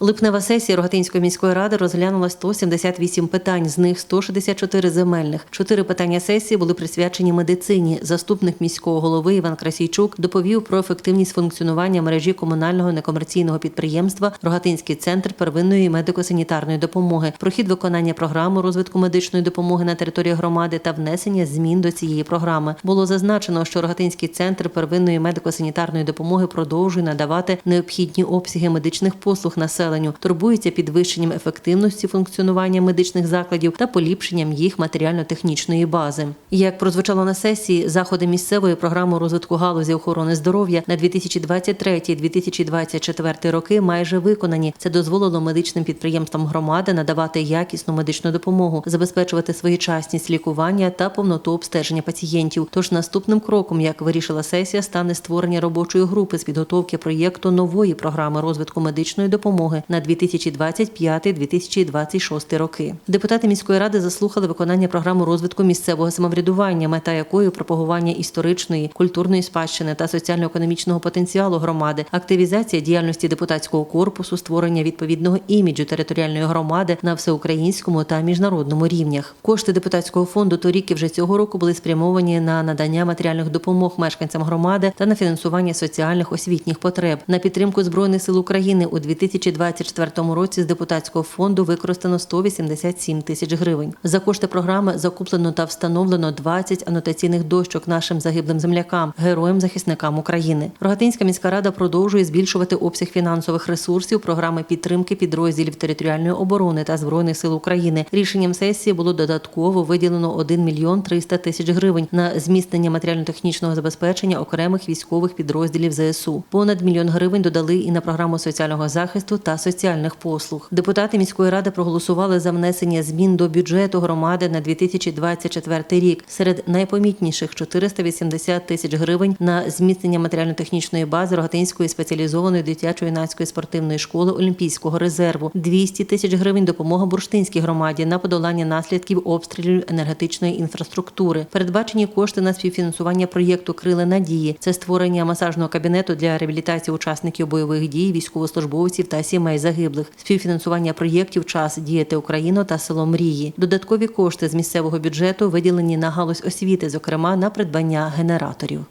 Липнева сесія Рогатинської міської ради розглянула 178 питань, з них 164 земельних. Чотири питання сесії були присвячені медицині. Заступник міського голови Іван Красійчук доповів про ефективність функціонування мережі комунального некомерційного підприємства Рогатинський центр первинної медико-санітарної допомоги, про хід виконання програми розвитку медичної допомоги на території громади та внесення змін до цієї програми. Було зазначено, що Рогатинський центр первинної медико-санітарної допомоги продовжує надавати необхідні обсяги медичних послуг населенню, турбується підвищенням ефективності функціонування медичних закладів та поліпшенням їх матеріально-технічної бази. Як прозвучало на сесії, заходи місцевої програми розвитку галузі охорони здоров'я на 2023-2024 роки майже виконані. Це дозволило медичним підприємствам громади надавати якісну медичну допомогу, забезпечувати своєчасність лікування та повноту обстеження пацієнтів. Тож наступним кроком, як вирішила сесія, стане створення робочої групи з підготовки проєкту нової програми розвитку медичної допомоги на 2025-2026 роки. Депутати міської ради заслухали виконання програми розвитку місцевого самоврядування, мета якої пропагування історичної, культурної спадщини та соціально-економічного потенціалу громади, активізація діяльності депутатського корпусу, створення відповідного іміджу територіальної громади на всеукраїнському та міжнародному рівнях. Кошти депутатського фонду торік і вже цього року були спрямовані на надання матеріальних допомог мешканцям громади та на фінансування соціальних освітніх потреб на підтримку збройних сил України у 2024 році з депутатського фонду використано 187 тисяч гривень. За кошти програми закуплено та встановлено 20 анотаційних дощок нашим загиблим землякам, героям-захисникам України. Рогатинська міська рада продовжує збільшувати обсяг фінансових ресурсів програми підтримки підрозділів територіальної оборони та збройних сил України. Рішенням сесії було додатково виділено 1 мільйон 300 тисяч гривень на зміцнення матеріально-технічного забезпечення окремих військових підрозділів ЗСУ. Понад мільйон гривень додали і на програму соціального захисту та соціальних послуг. Депутати міської ради проголосували за внесення змін до бюджету громади на 2024 рік. Серед найпомітніших 480 тисяч гривень на зміцнення матеріально-технічної бази Рогатинської спеціалізованої дитячо-юнацької спортивної школи Олімпійського резерву, 200 тисяч гривень допомога бурштинській громаді на подолання наслідків обстрілів енергетичної інфраструктури. Передбачені кошти на співфінансування проєкту Крили надії. Це створення масажного кабінету для реабілітації учасників бойових дій, військовослужбовців та сімей загиблих, співфінансування проєктів Час діяти Україну та село Мрії. Додаткові кошти з місцевого бюджету виділені на галузь освіти, зокрема на придбання генераторів.